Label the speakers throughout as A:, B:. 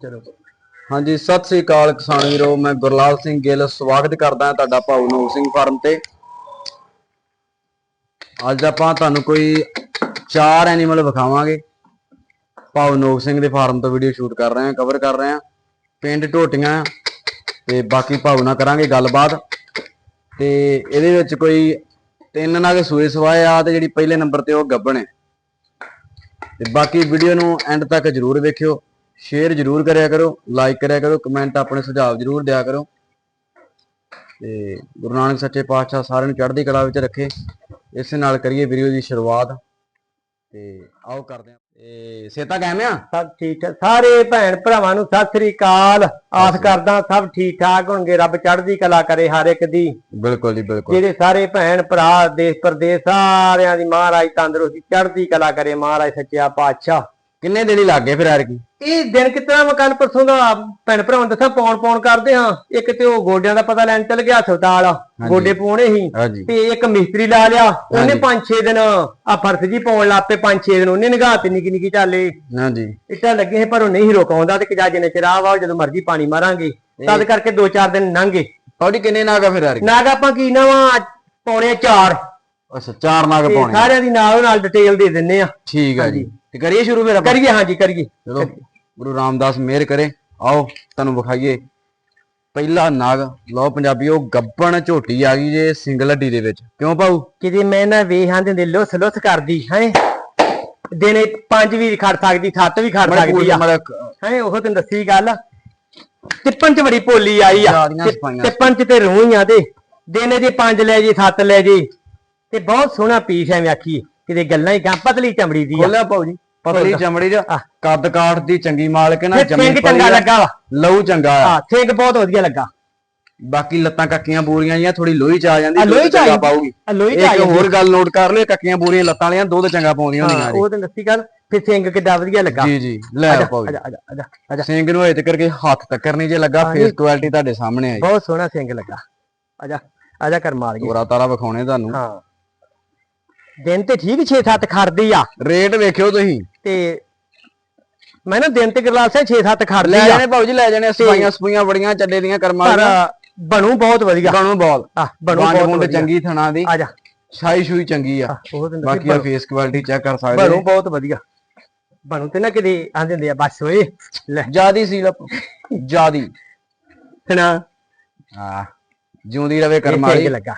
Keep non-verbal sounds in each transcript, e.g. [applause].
A: ਚਲੋ।
B: ਹਾਂਜੀ, ਸਤਿ ਸ੍ਰੀ ਅਕਾਲ ਕਿਸਾਨ ਵੀਰੋ, ਮੈਂ ਗੁਰਲਾਲ ਸਿੰਘ ਗਿੱਲ, ਸਵਾਗਤ ਕਰਦਾ ਹਾਂ ਤੁਹਾਡਾ ਭਾਊ ਨੂਰ ਸਿੰਘ ਫਾਰਮ ਤੇ। ਅੱਜ ਆਪਾਂ ਤੁਹਾਨੂੰ ਕੋਈ ਚਾਰ ਐਨੀਮਲ ਵਿਖਾਵਾਂਗੇ। ਭਾਊ ਨੂਰ ਸਿੰਘ ਦੇ ਫਾਰਮ ਤੋਂ ਵੀਡੀਓ ਸ਼ੂਟ ਕਰ ਰਹੇ ਹਾਂ ਕਵਰ ਕਰ ਰਹੇ ਹਾਂ। ਪਿੰਡ ਟੋਟੀਆਂ ਤੇ ਬਾਕੀ ਭਾਊ ਨਾਲ ਕਰਾਂਗੇ ਗੱਲਬਾਤ। ਤੇ ਇਹਦੇ ਵਿੱਚ ਕੋਈ ਤਿੰਨ ਨਗ ਸੂਏ ਸਵਾਏ ਆ, ਤੇ ਜਿਹੜੀ ਪਹਿਲੇ ਨੰਬਰ ਤੇ ਉਹ ਗੱਬਣ ਹੈ। ਤੇ ਬਾਕੀ ਵੀਡੀਓ ਨੂੰ ਐਂਡ ਤੱਕ ਜਰੂਰ ਵੇਖਿਓ। ਸ਼ੇਅਰ ਜਰੂਰ ਕਰਿਆ ਕਰੋ ਲਾਈਕ ਕਰਿਆ ਕਰੋ ਕਮੈਂਟ ਆਪਣੇ ਸੁਝਾਅ ਜਰੂਰ ਦਿਆ ਕਰੋ। ਤੇ ਗੁਰੂ ਨਾਨਕ ਸੱਚੇ ਪਾਤਸ਼ਾਹ ਸਾਰਿਆਂ ਨੂੰ ਚੜ੍ਹਦੀ ਕਲਾ ਵਿੱਚ ਰੱਖੇ। ਇਸੇ ਨਾਲ ਕਰੀਏ ਵੀਡੀਓ ਦੀ ਸ਼ੁਰੂਆਤ। ਤੇ ਆਓ ਕਰਦੇ ਹਾਂ। ਤੇ ਸੇਤਾ ਕਿਵੇਂ ਆ?
A: ਸਭ ਠੀਕ ਠਾਕ। ਸਾਰੇ ਭੈਣ ਭਰਾਵਾਂ ਨੂੰ ਸਤਿ ਸ੍ਰੀ ਅਕਾਲ। ਆਸ ਕਰਦਾ ਸਭ ਠੀਕ ਠਾਕ ਹੋਣਗੇ। ਰੱਬ ਚੜ੍ਹਦੀ ਕਲਾ ਕਰੇ ਹਰ ਇੱਕ ਦੀ।
B: ਬਿਲਕੁਲ ਜੀ ਬਿਲਕੁਲ।
A: ਜਿਹੜੇ ਸਾਰੇ ਭੈਣ ਭਰਾ ਦੇਸ਼ ਪ੍ਰਦੇਸ਼ ਸਾਰਿਆਂ ਦੀ ਮਹਾਰਾਜ ਤੰਦਰੁਸਤੀ ਚੜ੍ਹਦੀ ਕਲਾ ਕਰੇ ਮਹਾਰਾਜ ਸੱਚਿਆ ਪਾਤਸ਼ਾਹ।
B: ਕਿੰਨੇ ਦਿਨ ਹੀ ਲੱਗ ਗਏ ਫਿਰ ਯਾਰ ਕੀ
A: ਇਹ ਦਿਨ ਕਿਤਨਾ ਮੈਂ ਕੱਲ ਪਰਸੋਂ ਦਾ? ਭੈਣ ਭਰਾਵਾਂ ਨੂੰ ਦੱਸਾਂ ਪੌਣ ਪੌਣ ਕਰਦੇ ਹਾਂ। ਇੱਕ ਤੇ ਉਹ ਗੋਡਿਆਂ ਦਾ ਪਤਾ ਲੈਣ ਚੱਲ ਗਿਆ ਹਸਪਤਾਲ। ਗੋਡੇ ਪਾਉਣੇ ਸੀ। ਤੇ ਇੱਕ ਮਿਸਤਰੀ ਲਾ ਲਿਆ। ਉਹਨੇ 5-6 ਦਿਨ ਆ ਫਰਸ਼ ਜੀ ਪਾਉਣ ਲੱਪੇ 5-6 ਦਿਨ ਉਹਨੇ ਨਿਗਾਹ ਤੇ ਨਿੱਕੀ ਨਿੱਕੀ ਚਾਲੇ
B: ਹਾਂਜੀ।
A: ਇੱਟਾਂ ਲੱਗੇ ਪਰ ਉਹ ਨਹੀਂ ਰੁਕਾਉਂਦਾ ਤੇ ਕਿਜਾ ਜਿੰਨੇ ਚਿਰ ਵਾ ਜਦੋਂ ਮਰਜ਼ੀ ਪਾਣੀ ਮਾਰਾਂਗੇ। ਤਦ ਕਰਕੇ 2-4 ਦਿਨ ਲੰਘੇ।
B: ਤੁਹਾਡੀ ਕਿੰਨੇ ਨਾਗ ਆ ਫਿਰ ਯਾਰ
A: ਨਾਗ ਆਪਾਂ ਕੀ ਨਵਾਂ ਪੌਣੇ 4
B: ਅੱਛਾ ਚਾਰ ਨਾਗ ਪਾਉਣੇ
A: ਸਾਰਿਆਂ ਦੀ ਨਾਲ ਨਾਲ ਡਿਟੇਲ ਦੇ ਦਿੰਨੇ ਆ।
B: ਠੀਕ ਆ ਜੀ। ਤੇ ਕਰੀਏ ਸ਼ੁਰੂ ਫਿਰ ਆਪਾਂ?
A: ਕਰੀਏ ਹਾਂਜੀ ਕਰੀਏ।
B: ਚਲੋ ਗੁਰੂ ਰਾਮਦਾਸ ਮਿਹਰ ਕਰੇ। ਆਓ ਤੁਹਾਨੂੰ ਵਿਖਾਈਏ। ਪਹਿਲਾ ਨਾਗ ਲਓ ਪੰਜਾਬੀਓ ਗੱਬਣ ਝੋਟੀ ਆ ਗਈ ਜੇ ਸਿੰਗਲ ਹੱਡੀ ਦੇ ਵਿੱਚ। ਕਿਉਂ ਪਾਉ
A: ਕਿਤੇ ਮੈਂ ਨਾ ਵੇਹਾਂ ਦੇ ਲੁੱਥ ਲੁੱਥ ਕਰਦੀ ਹੈ? ਦਿਨੇ ਪੰਜ ਵੀ ਖੜ ਸਕਦੀ ਸੱਤ ਵੀ ਖੜ ਸਕਦੀ ਆ। ਹੈ ਉਹ ਤੈਨੂੰ ਦੱਸੀ ਗੱਲ। ਟਿੱਪਣ ਚ ਬੜੀ ਭੋਲੀ ਆਈ ਆ। ਟਿੱਪਣ ਚ ਤੇ ਰੂਹੀਆਂ ਤੇ। ਦਿਨੇ ਜੇ ਪੰਜ ਲੈ ਜੇ ਸੱਤ ਲੈ ਜੇ। ਤੇ ਬਹੁਤ ਸੋਹਣਾ ਪੀਸ ਐ ਆਖੀ ਕਿਤੇ ਗੱਲਾਂ ਹੀ ਗਾਂ ਪਤਲੀ ਚਮੜੀ ਦੀ ਆ।
B: ਖੋਲਿਆ ਪਾਉ ਜੀ ਪਤਲੀ ਚਮੜੀ ਦਾ। ਕੱਦ ਕਾਠ ਦੀ ਚੰਗੀ ਮਾਲਕ ਨਾ
A: ਤੇ
B: ਜੰਮੀ
A: ਸਿੰਘ ਚੰਗਾ ਲੱਗਾ ਵਾ?
B: ਲਹੂ ਚੰਗਾ ਆ।
A: ਹਾਂ ਸਿੰਘ ਬਹੁਤ ਵਧੀਆ ਲੱਗਾ।
B: ਬਾਕੀ ਲੱਤਾਂ ਕੱਕੀਆਂ ਬੂਰੀਆਂ ਜੀਆਂ ਥੋੜੀ ਲੋਹੀ ਚ ਆ ਜਾਂਦੀ
A: ਆ ਲੋਹੀ ਚ ਆ
B: ਚੰਗਾ
A: ਜਾਂਦੀ।
B: ਪਾਊਗੀ।
A: ਆ ਲੋਹੀ ਚ ਆ
B: ਇੱਕ
A: ਜਾਂਦੀ।
B: ਹੋਰ ਗੱਲ ਨੋਟ ਕਰ ਲਿਓ ਕੱਕੀਆਂ ਬੂਰੀਆਂ ਲੱਤਾਂ ਵਾਲੀਆਂ ਦੁੱਧ ਚੰਗਾ ਪਾਉਂਦੀਆਂ ਹੁੰਦੀਆਂ
A: ਹਾਂ,
B: ਜੀ
A: ਉਹ ਤੈਨੂੰ ਦੱਸੀ ਗੱਲ ਫਿਰ ਸਿੰਘ ਕਿੱਡਾ ਵਧੀਆ ਲੱਗਾ।
B: ਜੀ ਜੀ ਲੈ
A: ਆਜਾ,
B: ਪਾਉ
A: ਆਜਾ ਆਜਾ ਆਜਾ ਆਜਾ
B: ਸਿੰਘ ਨੂੰ ਹੇਤ ਕਰਕੇ ਹੱਥ ਤੱਕਰ ਨਹੀਂ ਜੇ ਲੱਗਾ ਫੇਸ
A: ਇਹ-
B: ਕੁਆਲਿਟੀ ਤੁਹਾਡੇ ਸਾਹਮਣੇ ਆਈ
A: ਬਹੁਤ ਸੋਹਣਾ ਸਿੰਘ ਲੱਗਾ। ਆਜਾ ਆਜਾ ਕਰ ਮਾਰ ਗਏ
B: ਤੋਰਾ ਤਾਰਾ ਵਿਖਾਉਣੇ ਤੁਹਾਨੂੰ।
A: ਹਾਂ। ਦਿਨ ਤੇ ਠੀਕ 6-7 ਖੜਦੀ ਆ।
B: ਰੇਟ ਵੇਖਿਓ ਤੁਸੀਂ।
A: ਤੇ ਮੈਂ ਨਾ ਦਿਨ ਤੇ ਗਲਾਸੇ 6-7 ਖੜਦੀ
B: ਲੈ
A: ਆ।
B: ਜਾਣੇ ਭਾਉ ਜੀ ਲੈ ਜਾਣੇ ਸਫਾਈਆਂ ਸਫਾਈਆਂ ਬੜੀਆਂ ਚੱਡੇ ਦੀਆਂ ਕਰਮਾਂ ਦੀਆਂ
A: ਬਣੂ ਬਹੁਤ ਵਧੀਆ।
B: ਬਣੂ ਬਾਲ
A: ਆ ਬਣੂ ਬਹੁਤ
B: ਚੰਗੀ ਥਣਾ ਦੀ।
A: ਆਜਾ
B: ਛਾਈ ਛੂਈ ਚੰਗੀ ਆ। ਬਾਕੀ ਆ ਫੇਸ ਕੁਆਲਿਟੀ ਚੈੱਕ ਕਰ ਸਕਦੇ
A: ਬਣੂ ਬਹੁਤ ਵਧੀਆ। ਬਣੂ ਤੇ ਨਾ ਕਿਤੇ ਆਂਦੇ ਹੁੰਦੇ ਆ ਬਸ ਓਏ। ਲੈ।
B: ਜਿਆਦੀ ਸੀ [laughs] ਜਿਆਦੀ।
A: ਸੁਣਾ
B: ਆ ਜਿਉਂਦੀ ਰਵੇ ਕਰਮਾਂ
A: ਇਹ
B: ਵਾਲੀ।
A: ਸਿੰਘ ਲੱਗਾ।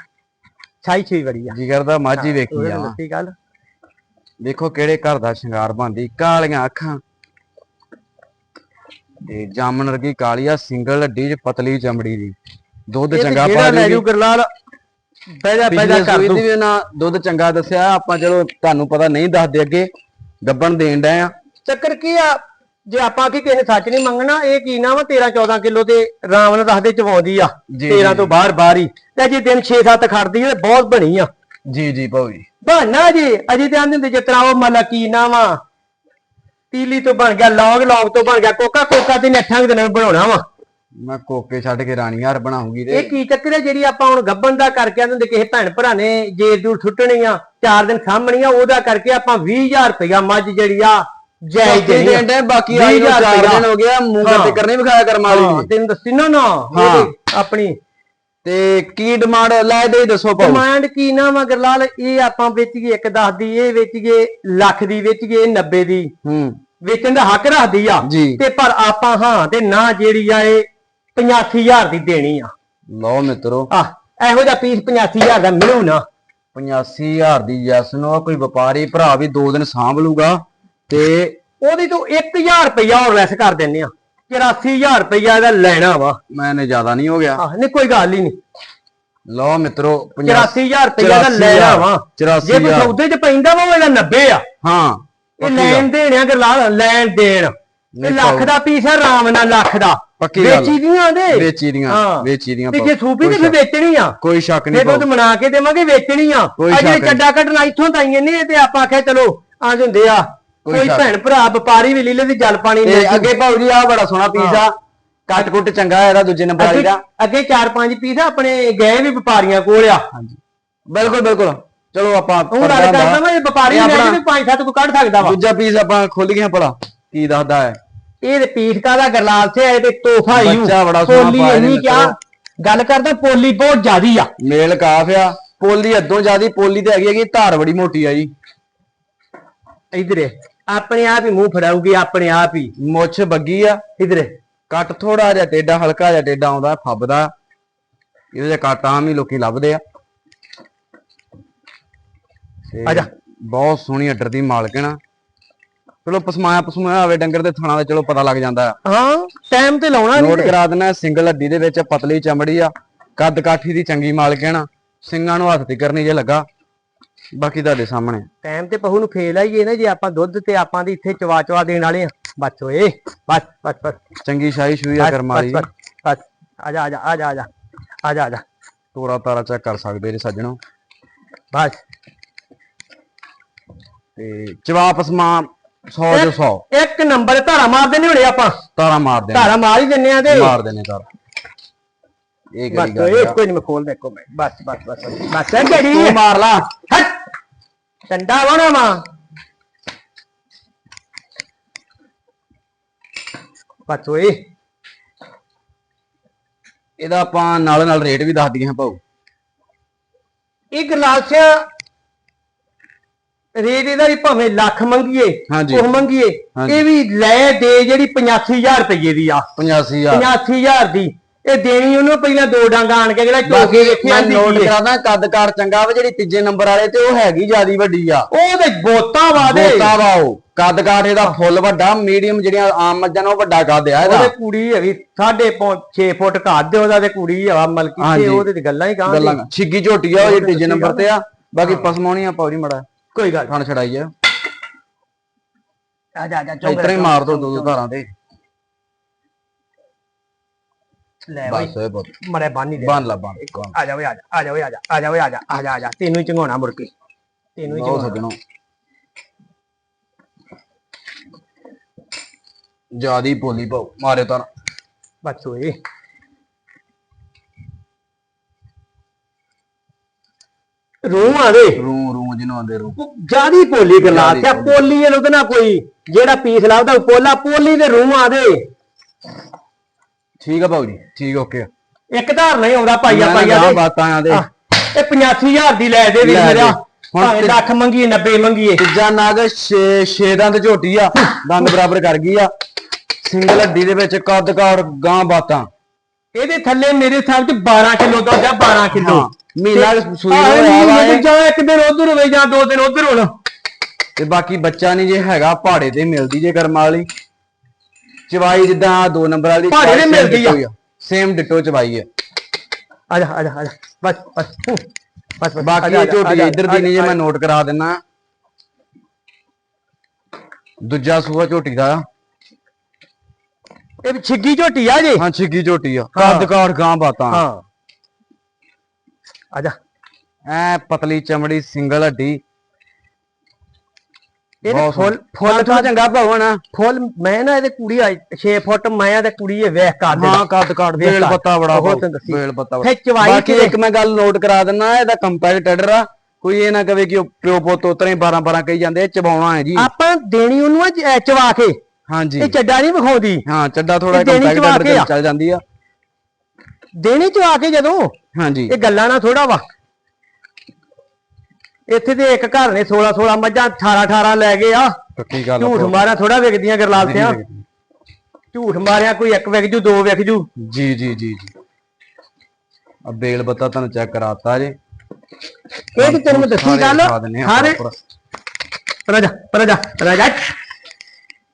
A: ਛਾਈ ਛੂਈ ਬੜੀ ਆ।
B: ਜਿਗਰ ਦਾ ਮਾਝੀ ਵੇਖੀ ਆ।
A: ਦੱਸੀ ਗੱਲ।
B: ਦੇਖੋ ਕਿਹੜੇ ਘਰ ਦਾ ਸ਼ਿੰਗਾਰ ਬੰਦੀ ਕਾਲੀਆਂ ਅੱਖਾਂ। ਤੇ ਜਾਮਨ ਵਰਗੀ ਕਾਲੀ ਆ ਸਿੰਗਲ ਹੱਡੀ ਚ ਪਤਲੀ ਚਮੜੀ ਦੀ। ਦੁੱਧ ਚੰਗਾ ਪਾ ਦੇਗੀ
A: ਜੂ ਗਰਲਾਲ ਬਹਿ ਜਾ ਬਹਿ ਜਾ ਕਰ ਦੂ
B: ਦੀ ਵੀ ਨਾ ਦੁੱਧ ਚੰਗਾ ਦੱਸਿਆ ਆਪਾਂ ਚਲੋ ਤੁਹਾਨੂੰ ਪਤਾ ਨਹੀਂ ਦੱਸਦੇ ਅੱਗੇ। ਗੱਬਣ ਦੇਣ ਆ।
A: ਚੱਕਰ ਕੀ ਆ? ਜੇ ਆਪਾਂ ਕੀ ਕਿਸੇ ਸੱਚ ਨਹੀਂ ਮੰਗਣਾ ਇਹ ਕੀ ਨਾ ਵਾ 13 14 ਕਿਲੋ ਤੇ ਰਾਮ ਨਾਲ ਦੱਸਦੇ ਚਵਾਉਂਦੀ ਆ।
B: ਜੀ,
A: 13
B: ਜੀ।
A: ਤੋਂ ਬਾਹਰ ਬਾਹਰ ਹੀ ਤੇ ਜੇ ਦਿਨ 6-7 ਖੜਦੀ ਆ ਬਹੁਤ ਬਣੀ ਆ।
B: ਜੀ ਜੀ ਭਾਊ ਜੀ
A: ਬਹਾਨਾ ਜੀ ਅਜੇ ਤੇ ਆਂਦੇ ਹੁੰਦੇ ਤਰ੍ਹਾਂ ਉਹ ਮਤਲਬ ਕੀ ਨਾ ਵਾ ਤੀਲੀ ਤੋਂ ਬਣ ਗਿਆ ਲੌਂਗ ਲੌਂਗ ਤੋਂ ਬਣ ਗਿਆ ਕੋਕਾ ਕੋਕਾ ਤੇ ਨੱਠਾਂ ਦੇ ਨਾਲ ਬਣਾਉਣਾ ਵਾ।
B: ਮੈਂ ਕੋਕੇ ਛੱਡ ਕੇ ਰਾਣੀ ਹਾਰ ਬਣਾਉਂਗੀ
A: ਇਹ
B: ਤੇ
A: ਕੀ ਚੱਕਰ ਹੈ ਜਿਹੜੀ ਆਪਾਂ ਹੁਣ ਗੱਬਨ ਦਾ ਕਰਕੇ ਆਂਦੇ ਹੁੰਦੇ ਕਿਸੇ ਭੈਣ ਭਰਾ ਨੇ ਜੇਰ ਜੂਰ ਸੁੱਟਣੀ ਆ ਚਾਰ ਦਿਨ ਸਾਂਭਣੀ ਆ ਉਹਦਾ ਕਰਕੇ ਆਪਾਂ 20000 ਰੁਪਇਆ ਮੱਝ ਜਿਹੜੀ ਆ ਦੇਣੀ ਆ।
B: ਦੇਣ ਡਏ ਬਾਕੀ ਆ
A: ਵੀਹ
B: ਜੋ
A: ਹਜ਼ਾਰ
B: ਚਾਰ। ਦਿਨ ਹੋ ਗਿਆ
A: ਹਾਂ।
B: ਤੇ ਕਰਨੀ ਵਿਖਾਇਆ ਕਰ ਮਾਲੀ।
A: ਹਾਂ, ਤੈਨੂੰ ਦੱਸੀ ਨਾ ਨਾ
B: ਹਾਂ।
A: ਆਪਣੀ।
B: ਤੇ ਕੀ ਡਿਮਾਂਡ ਲੈ ਦੇ ਦੱਸੋ ਭਾਊ।
A: ਡਿਮਾਂਡ ਕੀ ਨਾ ਮਗਰਲਾਲ ਇਹ ਆਪਾਂ ਵੇਚ ਗਏ ਇੱਕ 10 ਦੀ ਇਹ ਵੇਚ ਗਏ ਲੱਖ ਦੀ ਵੇਚ ਗਏ 90 ਦੀ।
B: ਹੂੰ।
A: ਵੇਚਣ ਦਾ ਹੱਕ ਰੱਖਦੀ ਆ।
B: ਜੀ।
A: ਤੇ ਪਰ ਆਪਾਂ ਹਾਂ ਤੇ ਨਾ ਜਿਹੜੀ ਆ ਇਹ 85000 ਦੀ ਦੇਣੀ ਆ।
B: ਲਓ ਮਿੱਤਰੋ।
A: ਆ ਇਹੋ ਜਿਹਾ ਪੀਸ 85000 ਦਾ ਮਿਲੂ ਨਾ।
B: 85000 ਦੀ ਯੈਸ ਨੂੰ ਕੋਈ ਵਪਾਰੀ ਭਰਾ ਵੀ ਦੋ ਦਿਨ ਸਾਂਭ ਲੂਗਾ। ਤੇ
A: ਉਹਦੀ ਤੋਂ 1000 ਰੁਪਇਆ ਹੋਰ ਲੈਸ ਕਰ ਦਿੰਨੇ ਆ। 84000 ਰੁਪਇਆ ਇਹਦਾ ਲੈਣਾ ਵਾ।
B: ਮੈਨੇ ਜ਼ਿਆਦਾ ਨਹੀਂ ਹੋ ਗਿਆ।
A: ਆਹ ਨਹੀਂ ਕੋਈ ਗੱਲ ਹੀ ਨਹੀਂ।
B: ਲਓ ਮਿੱਤਰੋ
A: 84000 ਰੁਪਇਆ ਦਾ ਲੈਣਾ ਵਾ। ਜੇ ਕੋਈ
B: 84000
A: ਸੌਦੇ 'ਚ ਪੈਂਦਾ ਵਾ ਉਹ ਇਹਦਾ 90 ਆ।
B: ਹਾਂ
A: ਇਹ ਲੈਣ ਦੇਣ ਆ ਗਰਲਾਲ ਲੈਣ ਦੇਣ। ਇਹ ਲੱਖ। ਦਾ ਪੀਸ ਆ ਰਾਮ ਨਾਲ ਲੱਖ ਦਾ।
B: ਪੱਕੀ ਗੱਲ
A: ਵੇਚੀ ਦੀਆਂ ਦੇ
B: ਵੇਚੀ ਦੀਆਂ। ਵੇਚੀ ਦੀਆਂ
A: ਤੇ। ਜੇ ਸੂਪੀ ਤੇ ਫਿਰ ਵੇਚਣੀ ਆ।
B: ਕੋਈ ਸ਼ੱਕ
A: ਫਿਰ
B: ਨਹੀਂ
A: ਦੁੱਧ ਬਣਾ ਕੇ ਦੇਵਾਂਗੇ ਵੇਚਣੀ ਆ। ਅਜੇ। ਚੱਡਾ ਕੱਢਣਾ ਇੱਥੋਂ ਤਾਈਆਂ ਨੇ ਤੇ ਆਪਾਂ ਆਖਿਆ ਚਲੋ ਆ ਹੁੰਦੇ ਆ।
B: ਕੋਈ ਸ਼ੱਕ
A: ਭੈਣ ਭਰਾ ਵਪਾਰੀ ਵੀ ਲੀਲੇ ਦੀ ਜਲ ਪਾਣੀ
B: ਤੇ
A: ਨੇ
B: ਅੱਗੇ ਭਾਊ ਜੀ ਆ ਬੜਾ ਸੋਹਣਾ ਪੀਸ ਆ ਕੱਟ ਕੁੱਟ ਚੰਗਾ ਆ ਇਹਦਾ ਦੂਜੇ ਨੰਬਰ ਵਾਲੀ ਦਾ।
A: ਅੱਗੇ ਚਾਰ ਪੰਜ ਪੀਸ ਆਪਣੇ ਗਏ ਵੀ ਵਪਾਰੀਆਂ ਕੋਲ ਆ।
B: ਹਾਂਜੀ। ਬਿਲਕੁਲ ਬਿਲਕੁਲ। ਚਲੋ ਆਪਾਂ
A: ਹੁਣ ਗੱਲ ਕਰਦਾ ਮੈਂ ਵਪਾਰੀ ਕੇ ਵੀ ਪੰਜ ਸੱਤ ਕੋ ਕੱਢ ਸਕਦਾ ਵਾ।
B: ਦੂਜਾ ਪੀਸ ਆਪਾਂ ਖੁੱਲ ਗਿਆ ਭਲਾ। ਕੀ ਦੱਸਦਾ ਹੈ
A: ਇਹ ਤੇ ਪੀਠਕਾ ਦਾ ਗਰਲਾਲ ਤੇ ਆਏ ਤੇ ਤੋਹਫਾ ਹੀ
B: ਬੱਚਾ ਬੜਾ ਸੋਹਣਾ ਪਾਇਆ ਨੇ
A: ਕਿਆ?
B: ਮਿੱਤਰੋ।
A: ਗੱਲ ਕਰਦਾ ਪੋਲੀ ਬਹੁਤ ਜ਼ਿਆਦੀ ਆ।
B: ਮੇਲ ਕਾਫ ਆ। ਪੋਲੀ ਅੱਧੋਂ ਜਿਆਦੀ ਪੋਲੀ ਤੇ ਹੈਗੀ ਹੈਗੀ ਧਾਰ ਬੜੀ ਮੋਟੀ ਆ ਜੀ।
A: ਇਧਰੇ ਆਪਣੇ ਆਪ ਹੀ ਮੂੰਹ ਫੜਾਉਗੀ ਆਪਣੇ ਆਪ ਹੀ।
B: ਮੁੱਛ ਬੱਗੀ ਆ
A: ਇਧਰੇ।
B: ਕੱਟ ਥੋੜਾ ਜਿਹਾ ਟੇਡਾ ਹਲਕਾ ਜਿਹਾ ਟੇਡਾ ਆਉਂਦਾ ਫੱਬਦਾ। ਇਹਦੇ ਜਿਹਾ ਕੱਟ ਆਮ ਹੀ ਲੋਕੀ ਲੱਭਦੇ ਆ। ਤੇ
A: ਆ ਜਾ।
B: ਬਹੁਤ ਸੋਹਣੀ ਅੱਡਰ ਦੀ ਮਾਲਕਣ ਆ। ਚਲੋ ਪਸਮਾਇਆ ਪਸਮਾਇਆ ਹੋਵੇ ਡੰਗਰ ਦੇ ਥਣਾ ਦਾ ਚਲੋ ਪਤਾ ਲੱਗ ਜਾਂਦਾ।
A: ਹਾਂ ਟਾਈਮ ਤੇ ਲਾਉਣਾ
B: ਨੋਟ
A: ਨਹੀਂ
B: ਕਰਾ ਦੇਣਾ ਸਿੰਗਲ ਹੱਡੀ ਦੇ ਵਿੱਚ ਪਤਲੀ ਚਮੜੀ ਆ। ਕੱਦ ਕਾਠੀ ਦੀ ਚੰਗੀ ਮਾਲਕਣ ਆ। ਸਿੰਘਾਂ ਨੂੰ ਹੱਥ ਤੇ ਕਰਨੀ ਜੇ ਲੱਗਾ। ਬਾਕੀ ਤੁਹਾਡੇ ਸਾਹਮਣੇ
A: ਟਾਈਮ ਤੇ ਪਹੂ ਨੂੰ ਫੇਲ ਆਈਏ ਨਾ ਜੇ ਆਪਾਂ ਦੁੱਧ ਤੇ ਆਪਾਂ ਦੀ ਇੱਥੇ ਚਵਾ ਚਵਾ ਦੇਣ ਵਾਲੇ ਆ। ਬਸ ਓਏ ਬਸ ਬਸ ਬਸ।
B: ਚੰਗੀ ਸ਼ਾਹੀ ਸ਼ੂਈ ਆ
A: ਬਸ,
B: ਕਰਮ ਵਾਲੀ
A: ਬਸ, ਬਸ। ਆ ਜਾ ਆ ਜਾ ਆ ਜਾ ਆ ਜਾ ਆ ਜਾ ਆ ਜਾ।
B: ਤੋਰਾ ਤਾਰਾ ਚੈੱਕ ਕਰ ਸਕਦੇ ਜੇ ਸੱਜਣੋ।
A: ਬਸ।
B: ਤੇ ਜਵਾਬ ਪਸਮਾ 100 ਜੋ 100
A: ਇੱਕ ਨੰਬਰ ਧਾਰਾ ਮਾਰ ਦੇਣੇ ਹੋਣੇ ਆਪਾਂ।
B: ਤਾਰਾ ਮਾਰ ਦੇਣਾ
A: ਧਾਰਾ ਮਾਰ ਹੀ ਦਿੰਨੇ ਆ ਤੇ।
B: ਮਾਰ ਦੇਣੇ ਤਾਰਾ ਇਹ
A: ਬਸ
B: ਕਿਹੜੀ ਗੱਲ ਆ?
A: ਕੋਈ ਨਹੀਂ ਮੈਂ ਖੋਲ ਦੇ ਕੋ ਮੈਂ ਬਸ ਬਸ ਬਸ। ਬਸ
B: ਤੂੰ ਮਾਰ ਲਾ।
A: ਹਟ। ਮਾ ਬਸ ਓਏ।
B: ਇਹਦਾ ਆਪਾਂ ਨਾਲ ਨਾਲ ਰੇਟ ਵੀ ਦੱਸ ਦਈਏ ਹਾਂ ਭਾਊ।
A: ਇਹ ਗਲਾਸਿਆ ਰੇਟ ਇਹਦਾ ਵੀ ਭਾਵੇਂ ਲੱਖ ਮੰਗੀਏ
B: ਹਾਂਜੀ।
A: ਉਹ ਮੰਗੀਏ।
B: ਹਾਂਜੀ।
A: ਇਹ ਵੀ ਲੈ ਦੇ ਜਿਹੜੀ 85000 ਰੁਪਏ ਦੀ ਆ।
B: 85000
A: 85000 ਦੀ। ਇਹ ਦੇਣੀ ਉਹਨੂੰ ਪਹਿਲਾਂ ਦੋ ਡਾਂਗਾ ਆਣ ਕੇ ਜਿਹੜਾ
B: ਬਾਕੀ
A: ਚੋਕੇ ਵੇਖਿਆ
B: ਮੈਂ ਨੋਟ ਕਰਾਦਾ ਕੱਦ ਕਾਰ ਚੰਗਾ ਵਾ ਜਿਹੜੀ ਤੀਜੇ ਨੰਬਰ ਵਾਲੇ ਤੇ ਉਹ ਹੈਗੀ ਜਿਆਦੀ ਵੱਡੀ ਆ।
A: ਉਹ ਤੇ ਬੋਤਾ ਵਾਦੇ
B: ਬੋਤਾ ਵਾ ਉਹ। ਕੱਦ ਕਾਠ ਇਹਦਾ ਫੁੱਲ ਵੱਡਾ ਮੀਡੀਅਮ ਜਿਹੜੀਆਂ ਆਮ ਮੱਝਾਂ ਨਾਲੋਂ ਵੱਡਾ ਕੱਦ ਆ
A: ਉਹਦੇ
B: ਇਹਦਾ
A: ਕੁੜੀ ਹੈਗੀ 6.5 ਫੁੱਟ ਕੱਦ ਉਹਦਾ ਤੇ ਕੁੜੀ ਹਵਾ ਮਲਕੀ। ਤੇ ਉਹਦੇ ਤੇ ਗੱਲਾਂ ਹੀ ਕਹਾਂ
B: ਗੱਲਾਂ ਛਿੱਗੀ ਝੋਟੀ ਆ ਉਹ ਜਿਹੜੀ ਤੀਜੇ ਨੰਬਰ ਤੇ ਆ। ਬਾਕੀ ਪਸਮਾਉਣੀ ਆ ਪੌੜੀ ਮੜਾ।
A: ਕੋਈ ਗੱਲ
B: ਖਾਣ ਛੜਾਈ ਆ।
A: ਆ ਜਾ ਆ ਜਾ
B: ਇਤਰਾ ਹੀ ਮਾਰ ਦੋ ਦੋ ਦੋ ਧਾਰਾਂ ਤੇ।
A: ਲੈ
B: ਬਸ ਇਹ ਬਹੁਤ
A: ਮਰੇ ਬਾਨੀ ਦੇ।
B: ਬੰਨ ਲਾ ਬੰਨ।
A: ਆ ਜਾ ਓਏ ਆ ਜਾ ਆ ਜਾ ਓਏ ਆ ਜਾ ਆ ਜਾ ਓਏ ਆ ਜਾ ਆ ਜਾ ਆ ਜਾ। ਤੈਨੂੰ ਹੀ ਚੰਗਾਉਣਾ ਮੁੜ ਕੇ ਤੈਨੂੰ ਹੀ
B: ਬਹੁਤ
A: ਚੰਗਾਉਣਾ।
B: ਸੱਜਣੋ। ਜਿਆਦੀ ਭੋਲੀ ਪਾਉ ਮਾਰੇ ਤਾਂ।
A: ਬਸ ਓਏ। ਰੂਹ ਆ ਦੇ।
B: ਰੂ ਰੂ ਜਿਹਨੂੰ ਆਂਦੇ ਰੂ।
A: ਜਿਆਦੀ ਪੋਲੀ ਗੱਲਾਂ
B: ਜ਼ਿਆਦੀ
A: ਤੇ ਪੋਲੀ ਇਹ ਉਹਦੇ ਨਾਲ ਕੋਈ ਜਿਹੜਾ ਪੀਸ ਲਾਉਦਾ ਪੋਲਾ ਪੋਲੀ ਦੇ ਰੂਹ ਆ ਦੇ।
B: ਠੀਕ ਆ ਭਾਊ ਜੀ ਠੀਕ ਓਕੇ।
A: ਇੱਕ ਧਾਰ ਨਹੀਂ ਆਉਂਦਾ ਪਾਈਆ
B: ਨਾ
A: ਦੇ
B: ਬਾਤਾਂ ਆ ਦੇ
A: ਇਹ 85000 ਦੀ ਲੈ ਦੇ ਵੀ
B: ਦੇ।
A: ਮੇਰਾ
B: ਹੁਣ
A: ਭਾਵੇਂ
B: ਤੇ-
A: ਲੱਖ ਮੰਗੀਏ 90 ਮੰਗੀਏ।
B: ਤੀਜਾ ਨਾਗ 6 6 ਦੰਦ ਝੋਟੀ ਆ ਦੰਦ ਬਰਾਬਰ ਕਰ ਗਈ ਆ। ਸਿੰਗਲ ਹੱਡੀ ਦੇ ਵਿੱਚ ਕੱਦ ਕਾਰ ਗਾਂ ਬਾਤਾਂ।
A: ਇਹਦੇ ਥੱਲੇ ਮੇਰੇ ਹਿਸਾਬ ਚ 12 ਕਿਲੋ ਦੁੱਧ ਆ 12 ਕਿਲੋ।
B: ਮਹੀਨਾ ਸੂਈ ਹੋਇਆ।
A: ਚ ਜਾਂ ਇੱਕ ਦਿਨ ਉਧਰ ਹੋਵੇ ਜਾਂ ਦੋ ਦਿਨ ਉਧਰ ਹੋਣ।
B: ਤੇ ਬਾਕੀ ਬੱਚਾ ਨਹੀਂ ਜੇ ਹੈਗਾ ਪਹਾੜੇ ਤੇ ਮਿਲਦੀ ਜੇ ਕਰਮ ਵਾਲੀ। ਚਵਾਈ ਜਿੱਦਾਂ ਆਹ ਦੋ ਨੰਬਰ ਵਾਲੀ
A: ਪਹਾੜੇ ਤੇ ਮਿਲਦੀ ਆ।
B: ਸੇਮ ਡਿਟੋ ਚਵਾਈ ਆ।
A: ਆ ਜਾ ਆ ਜਾ ਆ ਜਾ। ਬਸ ਬਸ ਹੂੰ, ਬਸ
B: ਬਾਕੀ ਇਹ ਝੋਟੀ ਇੱਧਰ ਦੀ ਨਹੀਂ ਜੇ ਮੈਂ ਨੋਟ ਕਰਾ ਦਿੰਨਾ। ਦੂਜਾ ਸੂਆ ਝੋਟੀ ਦਾ।
A: ਇਹ ਵੀ ਛਿੱਗੀ ਝੋਟੀ ਆ ਜੀ।
B: ਹਾਂ ਛਿੱਗੀ ਝੋਟੀ ਆ।
A: ਹਾਂ।
B: ਕੱਦ ਕਾਠ ਗਾਂ ਬਾਤਾਂ।
A: ਹਾਂ। ਆ ਜਾ।
B: ਐ ਪਤਲੀ ਚਮੜੀ ਸਿੰਗਲ ਹੱਡੀ।
A: ਇਹਦੇ ਫੁੱਲ
B: ਫੁੱਲ ਤਾਂ ਚੰਗਾ ਭਵਨ
A: ਫੁੱਲ ਮੈਂ ਨਾ ਇਹਦੇ ਕੁੜੀ ਆ 6 ਫੁੱਟ ਮੈਂ ਤੇ ਕੁੜੀ ਇਹ ਵੇਖ ਕਰ ਦੇ
B: ਹਾਂ ਕੱਦ
A: ਵੇਖ
B: ਵੇਲ। ਪੱਤਾ ਬੜਾ। ਵੇਲ ਪੱਤਾ ਬੜਾ।
A: ਚਵਾਈ
B: ਬਾਕੀ ਇੱਕ ਮੈਂ ਗੱਲ ਨੋਟ ਕਰਾ ਦਿੰਨਾ ਇਹਦਾ ਕੰਪੈਕਟ ਟੈਡਰ ਆ। ਕੋਈ ਇਹ ਨਾ ਕਵੇ ਕਿ ਉਹ ਪਿਓ ਪੁੱਤ ਉਤਰੇ 12 12 ਕਹੀ ਜਾਂਦੇ ਚਬਾਉਣਾ ਹੈ ਜੀ।
A: ਆਪਾਂ ਦੇਣੀ ਉਹਨੂੰ ਚਵਾ ਕੇ।
B: ਹਾਂਜੀ।
A: ਇਹ ਚੱਡਾ ਨਹੀਂ ਵਿਖਾਉਂਦੀ।
B: ਹਾਂ ਚੱਡਾ ਥੋੜਾ
A: ਇਹ ਦੇਣੀ
B: ਕੰਪੈਕਟ
A: ਚਬਾ
B: ਟੈਡਰ
A: ਕੇ ਆ।
B: ਤੇ ਚੱਲ ਜਾਂਦੀ ਆ।
A: ਦੇਣੀ ਚਵਾ ਕੇ ਜਦੋਂ?
B: ਹਾਂਜੀ।
A: ਇਹ ਗੱਲਾਂ ਨਾ ਥੋੜਾ ਵਾ। ਇੱਥੇ ਤੇ ਇੱਕ ਘਰ ਨੇ 16 16 ਮੱਝਾਂ 18 18 ਲੈ ਗਏ ਆ
B: ਪੱਕੀ ਗੱਲ ਆ
A: ਝੂਠ। ਮਾਰਿਆ ਥੋੜਾ ਵਿਕਦੀਆਂ ਗਰਲਾਲ ਸਿਆਂ
B: ਵਿਕਦੀ।
A: ਝੂਠ ਮਾਰਿਆ ਕੋਈ ਇੱਕ ਵਿਕ ਜੂ ਦੋ ਵਿਕ ਜੂ
B: ਜੀ ਜੀ ਜੀ ਜੀ ਆ ਬੇਲ ਬੱਤਾ ਤੁਹਾਨੂੰ ਚੈੱਕ ਕਰਾਤਾ ਜੇ
A: ਇਹ ਤੇ ਤੈਨੂੰ ਮੈਂ ਦੱਸੀ ਗੱਲ
B: ਆ
A: ਸਾਰੇ। ਰਾਜਾ ਰਾਜਾ ਰਾਜਾ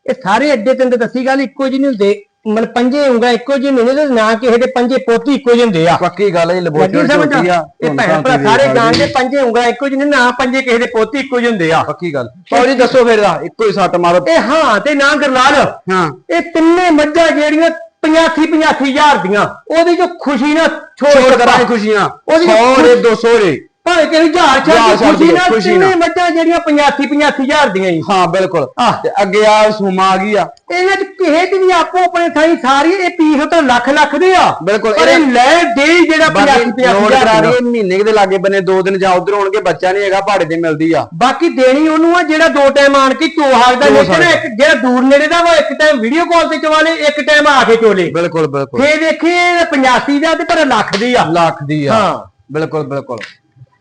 A: ਇਹ ਸਾਰੇ ਅੱਡੇ ਤੈਨੂੰ ਤਾਂ ਦੱਸੀ ਗੱਲ ਇੱਕੋ ਜਿਹੀ ਨਹੀਂ ਹੁੰਦੇ ਮਤਲਬ ਪੰਜੇ ਉਂਗਾ ਇੱਕੋ ਜਿਹੇ ਹੁੰਦੇ ਤੇ ਨਾ ਕਿਸੇ ਦੇ ਪੰਜੇ ਪੋਤੀ ਇੱਕੋ ਜਿਹੇ ਹੁੰਦੇ ਆ।
B: ਪੱਕੀ ਗੱਲ ਹੈ
A: ਲੱਗੀ ਸਮਝ
B: ਝੋਟੀ ਆ
A: ਇਹ ਭੈਣ ਭਰਾ ਸਾਰੇ ਜਾਣਦੇ ਪੰਜੇ ਉਂਗਾ ਇੱਕੋ ਜਿਹੇ ਨੇ ਨਾ ਪੰਜੇ ਕਿਸੇ ਦੇ ਪੋਤੀ ਇੱਕੋ ਜਿਹੇ ਹੁੰਦੇ ਆ।
B: ਪੱਕੀ ਗੱਲ। ਜੀ ਦੱਸੋ ਫਿਰ ਦਾ ਇੱਕੋ ਹੀ ਸੱਟ ਮਾਰੋ।
A: ਇਹ ਹਾਂ ਤੇ ਨਾ ਗਰਲਾਲ।
B: ਹਾਂ।
A: ਇਹ ਤਿੰਨੇ ਮੱਝਾਂ ਜਿਹੜੀਆਂ 85 85000 ਦੀਆਂ ਉਹਦੀ ਜੋ ਖੁਸ਼ੀ ਨਾ ਛੋੜ
B: ਛੋੜ
A: ਕਰਾਂ।
B: ਖੁਸ਼ੀਆਂ।
A: ਉਹਦੀ
B: 100 ਰੇ 200 ਰੇ।
A: ਭਾਵੇਂ ਕਿ ਹਜ਼ਾਰ
B: ਹਜ਼ਾਰ
A: ਛੱਡ
B: ਛੱਡ
A: ਖੁਸ਼ੀ
B: ਦਈਏ,
A: ਨਾਲ
B: ਖੁਸ਼ੀ
A: ਤਿੰਨੇ
B: ਨਾਲ।
A: ਮੱਝਾਂ ਜਿਹੜੀਆਂ 85 85 ਹਜ਼ਾਰ ਦੀਆਂ ਹੀ
B: ਹਾਂ ਬਿਲਕੁਲ
A: ਆਹ।
B: ਤੇ ਅੱਗੇ ਆ ਸੂਮਾ ਆ ਗਈ ਆ
A: ਇਹਨਾਂ ਚ ਕਿਸੇ ਚ ਵੀ ਆਪੋ ਆਪਣੇ ਥਾਈ ਸਾਰੀ ਇਹ ਪੀਸ ਤਾਂ ਲੱਖ ਲੱਖ ਦੇ ਆ
B: ਬਿਲਕੁਲ,
A: ਪਰ ਇਹ ਲੈ ਦੇ ਹੀ ਜਿਹੜਾ 85
B: ਬਾਕੀ
A: 85
B: ਨੋਟ
A: ਹਜ਼ਾਰ
B: ਕਰਾ
A: ਦੀਆਂ।
B: ਦਈਏ ਮਹੀਨੇ ਕੁ ਦੇ ਲਾਗੇ ਬੰਨੇ ਦੋ ਦਿਨ ਜਾਂ ਉਧਰ ਹੋਣਗੇ ਬੱਚਾ ਨਹੀਂ ਹੈਗਾ ਭਾੜੇ ਤੇ ਮਿਲਦੀ ਆ
A: ਬਾਕੀ ਦੇਣੀ ਉਹਨੂੰ ਆ ਜਿਹੜਾ ਦੋ ਟਾਈਮ ਆਣ ਕੇ ਚੋਹਾਗ ਦਾ
B: ਚੋ
A: ਲੇਕਿਨ
B: ਸਕਦਾ।
A: ਇੱਕ ਜਿਹੜਾ ਦੂਰ ਨੇੜੇ ਦਾ ਵਾ ਇੱਕ ਟਾਈਮ ਵੀਡੀਓ ਕਾਲ ਤੇ ਚਵਾਲੇ ਇੱਕ ਟਾਈਮ ਆ ਕੇ ਚੋਲੇ
B: ਬਿਲਕੁਲ ਬਿਲਕੁਲ
A: ਫੇਰ ਇਹ 85 ਦਾ ਤੇ ਪਰ ਲੱਖ ਦੀ ਆ
B: ਲੱਖ ਦੀ ਆ
A: ਹਾਂ।
B: ਬਿਲਕੁਲ ਬਿਲਕੁਲ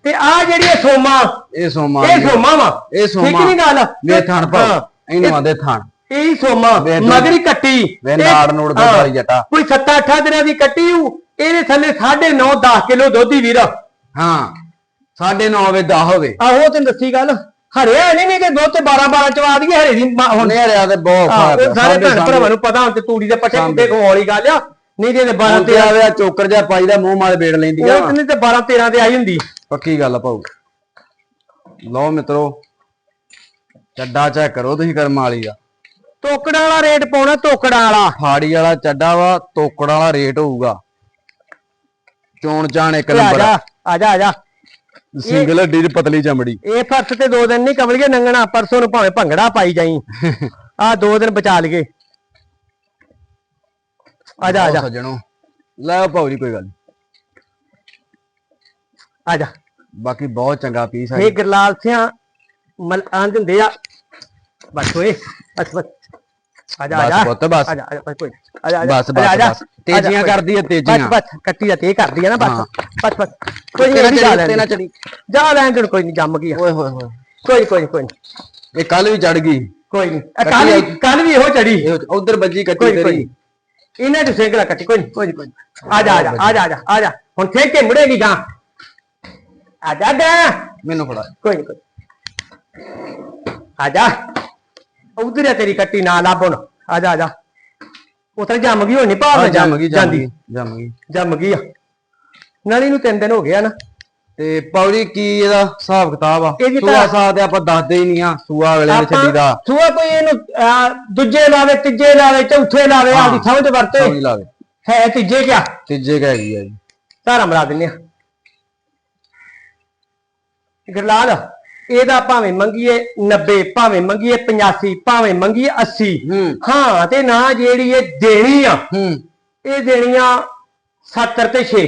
A: ਤੇ ਆ ਜਿਹੜੀ ਇਹ ਸੋਮਾ
B: ਇਹ ਸੋਮਾ
A: ਇਹ। ਸੋਮਾ ਵਾ।
B: ਇਹ ਸੋਮਾ।
A: ਠੀਕ ਨਹੀਂ ਗੱਲ?
B: ਵੇ ਥਣ
A: ਹਾਂ।
B: ਇਹਨੂੰ ਆਂਦੇ ਥਣ।
A: ਇਹ ਸੋਮਾ
B: ਵੇ
A: ਮਗਰੀ ਕੱਟੀ।
B: ਵੇ ਨਾੜ ਨੂੜ ਦਾ। ਵਾਲੀ ਜੱਟਾ।
A: ਕੋਈ 7-8 ਦਿਨਾਂ ਦੀ ਕੱਟੀ ਹੂ ਇਹਦੇ ਥੱਲੇ 9.5 10 ਕਿਲੋ ਦੁੱਧ ਵੀਰ।
B: ਹਾਂ। 9.5 ਹੋਵੇ 10 ਹੋਵੇ।
A: ਆਹੋ ਤੈਨੂੰ ਦੱਸੀ ਗੱਲ। ਹਰਿਆ ਨਹੀਂ ਨਹੀਂ ਤੇ ਦੁੱਧ ਤੇ 12 12 ਚਵਾ ਦਈਏ ਹਰੇ ਦੀ ਹੁਣ
B: ਹੁਣ ਇਹ ਰਿਆ ਤੇ ਬਹੁਤ
A: ਸਾਰੇ ਭੈਣ ਭਰਾਵਾਂ ਨੂੰ ਪਤਾ ਹੁਣ ਤੇ ਤੂੜੀ ਦੇ ਪੱਟੇ ਪੁੱਟੇ ਖਵਾਉਣ ਵਾਲੀ ਗੱਲ ਆ। ਨਹੀਂ ਤੇ 12
B: ਹੁਣ ਤੇ
A: 13
B: ਆਵੇ ਆ ਚੋਕਰ ਜਿਹਾ ਪਾਈ ਦਾ ਮੂੰਹ ਮਾਰੇ ਬੇੜ ਲੈਂਦੀ ਆ।
A: ਉਹ ਨਹੀਂ ਤੇ 12 13 ਤੇ ਆਈ ਹੁੰਦੀ।
B: ਪੱਕੀ ਗੱਲ ਆ ਭਾਊ। ਲਓ ਮਿੱਤਰੋ ਚੱਡਾ ਚੈੱਕ ਕਰੋ ਤੁਸੀਂ ਕਰਮ ਵਾਲੀ ਦਾ।
A: ਤੋਕੜਾਂ ਵਾਲਾ ਰੇਟ ਪਾਉਣਾ ਤੋਕੜਾਂ ਵਾਲਾ।
B: ਫਾੜੀ ਵਾਲਾ ਚੱਡਾ ਵਾ ਤੋਕੜ ਵਾਲਾ ਰੇਟ ਹੋਊਗਾ। ਚੋਣ ਚਾਣ ਇੱਕ
A: ਆ
B: ਨੰਬਰ
A: ਜਾ ਆ ਜਾ ਆ ਜਾ।
B: ਸਿੰਗਲ ਹੱਡੀ ਦੀ ਪਤਲੀ ਚਮੜੀ।
A: ਇਹ ਫਰਸ ਤੇ ਦੋ ਦਿਨ ਨਹੀਂ ਕਮਲੀਏ ਨੰਗਣਾ ਪਰਸੋਂ ਨੂੰ ਭਾਵੇਂ ਭੰਗੜਾ ਪਾਈ ਜਾਈ। [laughs] ਆ ਦੋ ਦਿਨ ਬਚਾ ਲਈਏ। ਆ ਜਾ ਆ ਜਾ।
B: ਸੱਜਣੋ ਲੈ ਭਾਊ ਜੀ ਕੋਈ ਗੱਲ।
A: ਆ ਜਾ
B: ਬਾਕੀ ਬਹੁਤ ਚੰਗਾ ਪੀਸ ਹੈ
A: ਇਹ ਗਰਲਾਲ ਸਿਆਂ ਮਲ ਆਂ ਦਿੰਦੇ ਆ ਬਸ ਓਏ ਬਸ ਬਸ ਆ ਜਾ ਆ
B: ਬਸ
A: ਜਾ
B: ਪੁੱਤ, ਬਸ।
A: ਆ ਜਾ ਆ ਜਾ, ਬਸ ਕੋਈ ਆ ਜਾ ਆ ਜਾ,
B: ਬਸ,
A: ਜਾ, ਜਾ,
B: ਬਸ, ਤੇਜ਼ੀਆਂ
A: ਜਾ,
B: ਕਰਦੀ
A: ਬਸ
B: ਤੇਜ਼ੀਆਂ।
A: ਬਸ ਕੱਟੀ ਤੇ ਕਰਦੀ ਆ ਨਾ
B: ਹਾਂ।
A: ਬਸ ਬਸ ਬਸ ਕੋਈ ਨਹੀਂ ਜਾ ਲੈਣ।
B: ਚੜੀ।
A: ਜਾ ਲੈਣ ਕੋਈ ਨਹੀਂ ਜੰਮ ਗਈ ਆ।
B: ਓਏ ਹੋਏ ਹੋਏ
A: ਕੋਈ ਕੋਈ
B: ਇਹ ਕੱਲ ਵੀ ਚੜ ਗਈ
A: ਕੋਈ ਨਹੀਂ
B: ਕੱਟੀ
A: ਕੱਲ ਕੱਲ ਵੀ ਇਹੋ ਚੜੀ
B: ਉਧਰ ਵੱਜੀ ਕੱਟੀ ਤੇਰੀ।
A: ਇਹਨਾਂ ਦੇ ਸਿੰਗਲਾ ਕੱਟੀ ਕੋਈ ਨਹੀਂ ਕੋਈ ਨੀ, ਕੋਈ ਨੀ। ਆ ਜਾ ਆ ਜਾ ਆ ਜਾ ਆ ਜਾ ਜਾ ਹੁਣ ਫੇਰ ਕੇ ਮੁੜੇਗੀ ਗਾਂ ਆ ਜਾ ਗਾ
B: ਮੈਨੂੰ ਫੜਾ।
A: ਕੋਈ ਨਹੀਂ ਕੋਈ ਆ ਜਾ। ਉਧਰ ਆ ਤੇਰੀ ਕੱਟੀ ਨਾ ਲੱਭਣ ਆ ਜਾ ਆ ਜਾ। ਉਤਰ ਜੰਮ ਗਈ ਹੋਣੀ ਭਾਵ
B: ਆ
A: ਨਾਲ
B: ਜੰਮ ਗਈ ਜੰਮ
A: ਜਾਂਦੀ।
B: ਗਈ ਜੰਮ ਗਈ।
A: ਜੰਮ ਗਈ ਆ। ਨਾਲੀ ਨੂੰ ਤਿੰਨ ਦਿਨ ਹੋ ਗਿਆ ਨਾ।
B: ਤੇ ਪੌੜੀ ਕੀ ਇਹਦਾ ਹਿਸਾਬ ਕਿਤਾਬ ਆ?
A: ਇਹਦੀ
B: ਸੂਆ
A: ਤਾਂ-
B: ਸਾਹ ਤੇ ਆਪਾਂ ਦੱਸਦੇ ਹੀ ਨਹੀਂ ਆ ਸੂਆ ਵੇਲੇ ਨੇ
A: ਆਪਾਂ
B: ਛੱਡੀ ਦਾ
A: ਸੂਆ ਕੋਈ ਇਹਨੂੰ ਅਹ, ਦੂਜੇ ਲਾਵੇ ਤੀਜੇ ਲਾਵੇ ਚੌਥੇ ਲਾਵੇ
B: ਹਾਂ।
A: ਆਦੀ ਸਮਝ ਵਰਤੇ।
B: ਸਮਝ ਲਾਵੇ।
A: ਹੈ ਤੀਜੇ ਕਿਆ?
B: ਤੀਜੇ ਕਾ ਹੈਗੀ ਆ ਜੀ।
A: ਧਾਰਾ ਮਰਾ ਦਿੰਨੇ ਆ। ਗਰਲਾਲ ਇਹਦਾ ਭਾਵੇਂ ਮੰਗੀਏ 90 ਭਾਵੇਂ ਮੰਗੀਏ 85 ਭਾਵੇਂ ਮੰਗੀਏ 80
B: ਹੂੰ।
A: ਤੇ ਨਾ ਜਿਹੜੀ ਇਹ ਦੇਣੀ ਆ ਇਹ ਦੇਣੀਆਂ 70 ਤੇ 6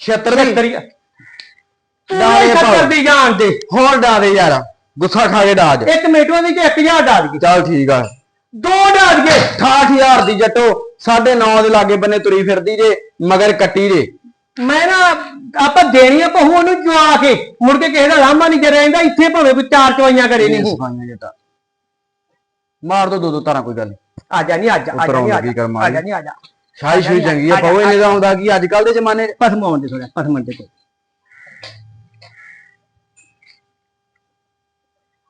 B: 76 ਦੀ?
A: 70
B: ਡਾਰੇ
A: ਡਾਰੇ
B: ਭਾਵੇਂ।
A: 70 ਦੀ ਜਾਣ ਦੇ
B: ਹੋਰ ਡਾਦੇ ਯਾਰ। ਗੁੱਸਾ ਖਾ ਕੇ ਡਾਜ
A: ਇੱਕ ਮਿੰਟਾਂ ਦੀ ਚ 1000 ਡਾਲ ਗਈ
B: ਚੱਲ ਠੀਕ ਆ।
A: ਦੋ ਡਾਲ ਗਏ
B: 68000 ਦੀ ਜੱਟੋ 9.5 ਦੇ ਲਾਗੇ ਬੰਨੇ ਤੁਰੀ ਫਿਰਦੀ ਜੇ ਮਗਰ ਕੱਟੀ ਜੇ।
A: ਮੈਂ ਨਾ ਆਪਾਂ ਦੇਣੀਆਂ ਪਹੂ ਉਹਨੂੰ ਜਵਾ ਕੇ। ਮੁੜ ਕੇ ਕਿਸੇ ਦਾ ਲਾਂਭਾ ਨਹੀਂ ਜੇ ਰਹਿੰਦਾ ਇੱਥੇ ਭਾਵੇਂ ਕੋਈ ਚਾਰ ਚਵਾਈਆਂ ਕਰੇ ਨਹੀਂ
B: ਸਫਾਈਆਂ ਜੱਟਾ ਮਾਰ ਦੋ ਦੋ ਦੋ ਤਾਰਾਂ ਕੋਈ ਗੱਲ ਨੀ।
A: ਆ ਜਾ ਨਹੀਂ ਆ ਜਾ ਆ ਜਾ ਨਹੀਂ ਆ ਜਾ ਆ ਜਾ ਨਹੀਂ ਆ ਜਾ।
B: ਸ਼ਾਹੀ ਸ਼ੂਈ ਚੰਗੀ ਆ
A: ਆ ਆ
B: ਇਹਨੇ ਦਾ ਆਉਂਦਾ ਕੀ? ਅੱਜ ਕੱਲ ਦੇ ਜ਼ਮਾਨੇ 'ਚ
A: ਪਸਮ ਆਉਣ ਦੇ ਥੋੜਾ ਪਸਮ ਦੇ ਕੋਈ।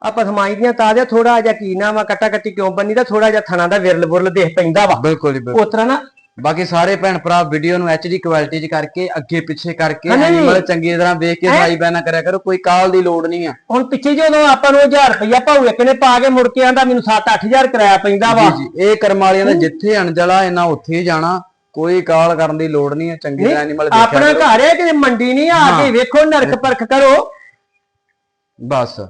A: ਆਪਾਂ ਸਮਾਈ ਦੀਆਂ ਤਾਜ਼ਾ ਥੋੜਾ ਜਿਹਾ ਕੀ ਨਾ ਵਾ ਕੱਟਾ ਕੱਟੀ ਕਿਉਂ ਬੰਨੀ ਦਾ ਥੋੜਾ ਜਿਹਾ ਥਣਾ ਦਾ ਵਿਰਲ ਬੁਰਲ ਦੇਖ ਪੈਂਦਾ ਵਾ।
B: ਬਿਲਕੁਲ ਜੀ ਬਿਲਕੁਲ।
A: ਉਸ ਤਰ੍ਹਾਂ ਨਾ
B: ਬਾਕੀ ਸਾਰੇ ਭੈਣ ਭਰਾ ਵੀਡੀਓ ਨੂੰ ਐਚਡੀ ਕੁਆਲਿਟੀ 'ਚ ਕਰਕੇ ਅੱਗੇ ਪਿੱਛੇ ਕਰਕੇ। ਐਨੀਮਲ ਚੰਗੀ ਤਰ੍ਹਾਂ ਵੇਖ ਕੇ ਸਾਈ ਬੈਨਾ ਕਰਿਆ ਕਰੋ ਕੋਈ ਕਾਲ ਦੀ ਲੋੜ ਨਹੀਂ ਆ।
A: ਹੁਣ ਪਿੱਛੇ ਜਦੋਂ ਆਪਾਂ ਨੂੰ 1000 ਰੁਪਇਆ ਭਾਉ ਇੱਕ ਨੇ ਪਾ ਕੇ ਮੁੜ ਕੇ ਆਂਦਾ ਮੈਨੂੰ 7-8000 ਕਿਰਾਇਆ ਪੈਂਦਾ ਵਾ।
B: ਜੀ ਇਹ ਕਰਮ ਵਾਲਿਆਂ ਦਾ ਜਿੱਥੇ ਅਣਜਲਾ ਇਹਨਾਂ ਉੱਥੇ ਹੀ ਜਾਣਾ ਕੋਈ ਕਾਲ ਕਰਨ ਦੀ ਲੋੜ ਨਹੀਂ ਹੈ ਚੰਗੀ ਤਰ੍ਹਾਂ ਐਨੀਮਲ ਦੇਖਿਆ
A: ਆਪਣਾ ਘਰ ਹੈ ਕਿ ਮੰਡੀ ਨਹੀਂ ਆ ਕੇ। ਵੇਖੋ ਨਰਕ ਪਰਖ ਕਰੋ।
B: ਬਸ।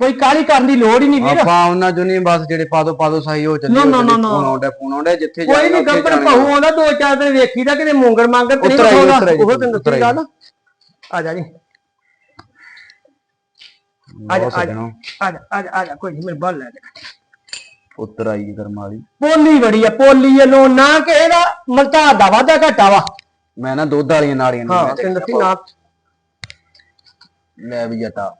A: ਕੋਈ ਕਾਲੀ ਕਰਨ ਦੀ ਲੋੜ ਹੀ ਨਹੀਂ ਵੀਰ।
B: ਆਪਾਂ ਉਹਨਾਂ ਚੋਂ ਨਹੀਂ ਬਸ ਜਿਹੜੇ ਪਾਦੋ ਪਾਦੋ ਸਾਈ ਹੋ ਚੱਲੇ
A: no, no.
B: ਫੋਨ ਆਉਂਦਾ ਫੋਨ ਆਉਂਦਾ ਜਿੱਥੇ
A: ਕੋਈ ਨਹੀਂ ਗੱਬਰ। ਪਹੂ ਆਉਂਦਾ ਦੋ ਚਾਰ ਦਿਨ ਵੇਖੀਦਾ ਕਿਤੇ ਮੂੰਗਰ ਮੰਗਰ ਤੇ ਨਹੀਂ
B: ਆਈ,
A: ਉਹ ਤੈਨੂੰ ਦੱਸੀ। ਗੱਲ। ਆ ਜਾ ਜੀ। ਆ ਜਾ ਆ ਜਾ। ਆ ਜਾ ਕੋਈ ਨਹੀਂ ਮੇਰੇ ਬੱਲ ਲੈ ਦੇ
B: ਉੱਤਰ ਆਈ ਕਰਮ ਵਾਲੀ
A: ਪੋਲੀ ਬੜੀ ਆ ਪੋਲੀ ਵੱਲੋਂ ਨਾ ਕਿਸੇ ਦਾ ਮਲਤਾ ਦਾ ਵਾਧਾ ਘਟਾ ਵਾ।
B: ਮੈਂ ਨਾ ਦੁੱਧ ਵਾਲੀਆਂ ਨਾੜੀਆਂ ਨੂੰ
A: ਹਾਂ
B: ਮੈਂ
A: ਤੈਨੂੰ ਦੱਸੀ ਨਾ।
B: ਲੈ ਵੀ ਜਟਾ।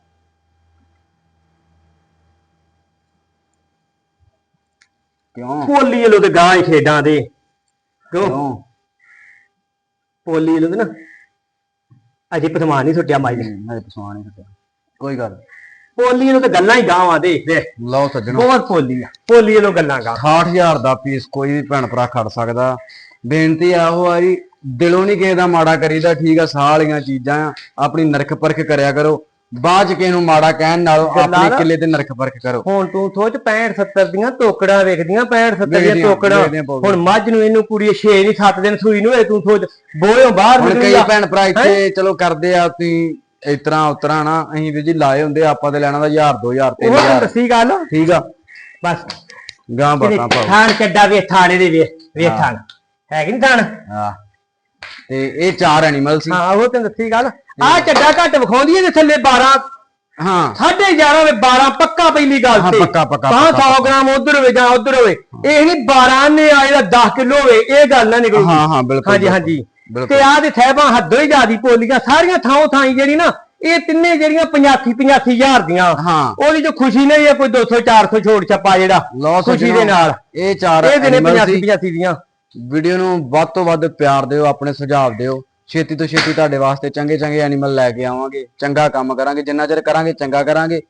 B: ਕਿਉਂ?
A: ਪੋਲੀ ਵੱਲੋਂ ਤੇ ਗਾਂ ਹੀ ਖੇਡਾਂ ਦੇ। ਕਿਉਂ?
B: ਕਿਉਂ?
A: ਪੋਲੀ ਵੱਲੋਂ ਤੇ ਨਾ ਅਜੇ ਪਤਮਾਨ ਨਹੀਂ ਸੁੱਟਿਆ ਮਾਈ ਨੇ।
B: ਮੇਰੇ ਪਸਵਾਨ ਨਹੀਂ ਕੱਟਿਆ ਕੋਈ ਗੱਲ ਨੀ।
A: ਪੋਲੀ ਵੱਲੋਂ ਤੇ ਗੱਲਾਂ ਹੀ ਗਾਵਾਂ ਦੇ। ਦੇ
B: ਲਓ ਸੱਜਣੋ।
A: ਬਹੁਤ ਪੋਲੀ ਆ। ਪੋਲੀ ਵੱਲੋਂ ਗੱਲਾਂ ਗਾਂ
B: 68000 ਦਾ ਪੀਸ ਕੋਈ ਵੀ ਭੈਣ ਭਰਾ ਖੜ ਸਕਦਾ। ਬੇਨਤੀ ਆਹੋ ਆ ਜੀ ਦਿਲੋਂ ਨਹੀਂ ਕਿਸੇ ਦਾ ਮਾੜਾ ਕਰੀਦਾ। ਠੀਕ ਆ ਸਾਹ ਵਾਲੀਆਂ ਚੀਜ਼ਾਂ ਆ। ਆਪਣੀ ਨਰਕ ਪਰਖ ਕਰਿਆ ਕਰੋ। ਚ ਕਿਸੇ ਨੂੰ ਮਾੜਾ ਕਹਿਣ ਨਾਲੋਂ ਆਪਣੇ ਕਿੱਲੇ ਤੇ ਨਰਕ ਫ਼ਰਕ ਕਰੋ।
A: ਹੁਣ ਤੂੰ ਸੋਚ 65 70 ਦੀਆਂ ਤੋਕੜਾਂ ਵੇਖਦੀਆਂ 65 70 ਦੀਆਂ
B: ਬਹੁਤ।
A: ਹੁਣ ਮੱਝ ਨੂੰ ਇਹਨੂੰ ਕੁੜੀ 6 ਨਹੀਂ 7 ਦਿਨ ਸੂਈ ਨੂੰ ਹੋਏ ਤੂੰ ਸੋਚ ਬੋਇਓ ਬਾਹਰ ਨਿਕਲੀ
B: ਕਈ। ਭੈਣ ਭਰਾ ਇੱਥੇ ਚਲੋ ਕਰਦੇ ਆ ਤੁਸੀਂ ਇਸ ਤਰ੍ਹਾਂ ਉਤਰਾ ਨਾ ਅਸੀਂ ਵੀ ਜੀ ਲਾਏ ਹੁੰਦੇ ਆਪਾਂ ਤੇ ਲੈਣਾ ਦਾ 1000 2000
A: ਉਹ ਤੈਨੂੰ
B: 3000
A: ਦੱਸੀ ਗੱਲ?
B: ਠੀਕ ਆ?
A: ਬਸ।
B: ਗਾਂ ਬਾਤਾਂ ਪਾਓ
A: ਥਾਣ ਕੱਡਾ ਵੇ ਥਾਣੇ ਦੇ ਵੇ ਵੇ ਥਾਣ। ਹੈ ਕਿ ਨਹੀਂ ਥਾਣ?
B: ਹਾਂ। ਤੇ ਇਹ ਚਾਰ ਐਨੀਮਲ ਸੀ।
A: ਹਾਂ ਉਹ ਤੈਨੂੰ ਦੱਸੀ ਗੱਲ? ਆ ਚੱਡਾ ਘੱਟ ਵਿਖਾਉਂਦੀ ਹੈ ਥੱਲੇ 12
B: ਹਾਂ।
A: ਸਾਢੇ 11 ਵੇ 12 ਪੱਕਾ ਪਹਿਲੀ ਗੱਲ
B: ਹਾਂ,
A: ਤੇ।
B: ਪੱਕਾ, ਪੱਕਾ,
A: 500
B: ਪੱਕਾ।
A: ਗ੍ਰਾਮ ਉਧਰ ਹੋਵੇ ਜਾਂ ਉਧਰ ਹੋਵੇ। ਇਹ ਨਹੀਂ 12 ਨੇ ਆਏ ਦਾ 10 ਕਿਲੋ ਹੋਵੇ ਇਹ ਗੱਲ ਨਾ ਨਿਕਲੂਗੀ।
B: ਹਾਂ ਹਾਂ ਬਿਲਕੁਲ
A: ਹਾਂਜੀ ਹਾਂਜੀ।
B: ਬਿਲਕੁਲ।
A: ਤੇ ਆਹ ਦੇ ਥੈਬਾਂ ਹੱਦੋਂ ਹੀ ਜਿਆਦੀ ਪੋਲੀਆਂ ਸਾਰੀਆਂ ਥਾਂ ਥਾਈ ਜਿਹੜੀ ਨਾ ਇਹ ਤਿੰਨੇ ਜਿਹੜੀਆਂ 85 85 ਹਜ਼ਾਰ ਦੀਆਂ।
B: ਹਾਂ।
A: ਉਹਦੀ ਜੋ ਖੁਸ਼ੀ ਨਹੀਂ ਹੈ ਕੋਈ 200 400 ਛੋੜ ਛੱਪਾ ਜਿਹੜਾ
B: ਲਓ
A: ਖੁਸ਼ੀ
B: ਸੱਜਣੋ,
A: ਦੇ ਨਾਲ।
B: ਇਹ ਚਾਰ
A: ਇਹ ਦਿਨੇ
B: animal
A: 85
B: ਸੀ
A: 85 ਦੀਆਂ।
B: ਵੀਡੀਓ ਨੂੰ ਵੱਧ ਤੋਂ ਵੱਧ ਪਿਆਰ ਦਿਓ ਆਪਣੇ ਸੁਝਾਅ ਦਿਓ। ਛੇਤੀ ਤੋਂ ਛੇਤੀ ਤੁਹਾਡੇ ਵਾਸਤੇ ਚੰਗੇ ਚੰਗੇ ਐਨੀਮਲ ਲੈ ਕੇ ਆਵਾਂਗੇ ਚੰਗਾ ਕੰਮ ਕਰਾਂਗੇ ਜਿੰਨਾ ਚਿਰ ਕਰਾਂਗੇ ਚੰਗਾ ਕਰਾਂਗੇ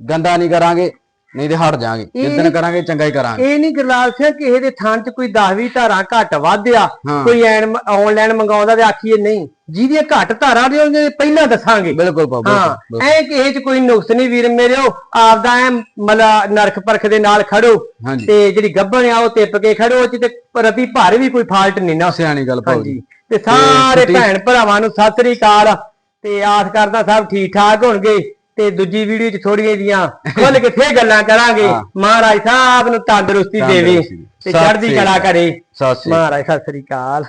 B: ਗੰਦਾ ਨਹੀਂ ਕਰਾਂਗੇ ਨਹੀਂ ਤੇ ਹਟ ਜਾਾਂਗੇ। ਜਿੱਦਣ ਕਰਾਂਗੇ ਚੰਗਾ ਹੀ ਕਰਾਂਗੇ।
A: ਇਹ ਨਹੀਂ ਗਰਲਾਲ ਸਿੰਘ ਕਿਸੇ ਦੇ ਥਾਂ 'ਚ ਕੋਈ 10 20 ਧਾਰਾਂ ਘੱਟ ਵੱਧ ਆ
B: ਹਾਂ।
A: ਕੋਈ ਆਨਲਾਈਨ ਮੰਗਾਉਂਦਾ ਤੇ ਆਖੀਏ ਨਹੀਂ ਜਿਹਦੀਆਂ ਘੱਟ ਧਾਰਾਂ ਦੇ ਉਹਦੇ ਪਹਿਲਾਂ ਦੱਸਾਂਗੇ।
B: ਬਿਲਕੁਲ ਪਾਓ
A: ਹਾਂ ਐ ਕਿਸੇ 'ਚ ਕੋਈ ਨੁਕਸ ਨਹੀਂ ਵੀਰ ਮੇਰਿਓ ਆਪਦਾ ਐ ਮਲਾ ਨਰਕ ਪਰਖ ਦੇ ਨਾਲ ਖੜੋ ਤੇ ਜਿਹੜੀ ਗੱਭਣ ਆ ਉਹ ਤਿੱਪ ਕੇ ਖੜੋ ਉਹ 'ਚ ਤੇ ਰਤੀ ਭਾਰ ਵੀ ਕੋਈ ਫਾਲਟ ਨਹੀਂ ਨਾ।
B: ਸਿਆਣੀ ਗੱਲ ਭਾਉ
A: ਹਾਂਜੀ।
B: ਜੀ
A: ਤੇ ਸਾਰੇ
B: ਛੁੱਟੀ-
A: ਭੈਣ ਭਰਾਵਾਂ ਨੂੰ ਸਤਿ ਸ੍ਰੀ ਅਕਾਲ ਤੇ ਆਸ ਕਰਦਾ ਸਭ ਠੀਕ ਠਾਕ ਹੋਣਗੇ ਤੇ ਦੂਜੀ ਵੀਡੀਓ 'ਚ ਥੋੜੀਆਂ ਜੀਆਂ ਖੁੱਲ ਕੇ ਫੇਰ ਗੱਲਾਂ ਕਰਾਂਗੇ
B: ਹਾਂ।
A: ਮਹਾਰਾਜ ਸਾਹਿਬ ਨੂੰ ਤੰਦਰੁਸਤੀ ਦੇਵੇ
B: ਤੰਦਰੁਸਤੀ।
A: ਤੇ
B: ਸਤਿ
A: ਚੜ੍ਹਦੀ
B: ਸ੍ਰੀ
A: ਕਲਾ
B: ਅਕਾਲ।
A: ਕਰੇ
B: ਸਤਿ ਸ੍ਰੀ ਅਕਾਲ
A: ਮਹਾਰਾਜ ਸਤਿ ਸ੍ਰੀ ਅਕਾਲ